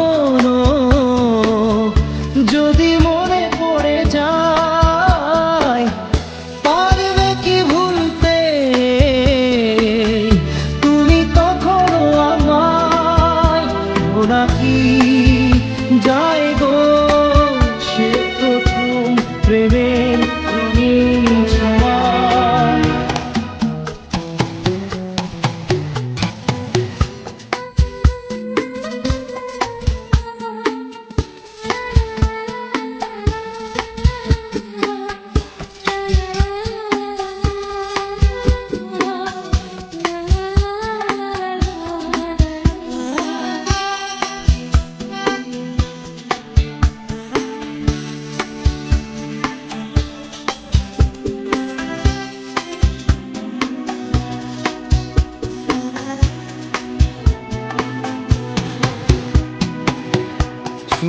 স্মৃতিগুলি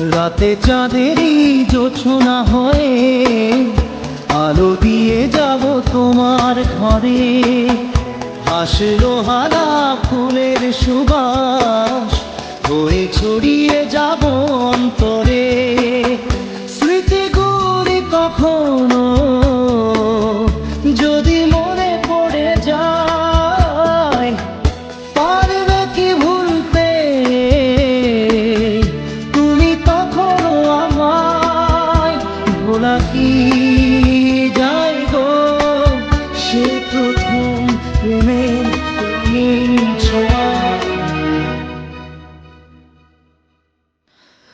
রাতে চাঁদেরই জোছনা হয়ে আলো দিয়ে যাব তোমার ঘরে। হাসলো হারা ফুলের সুবাস ছড়িয়ে যাব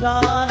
God.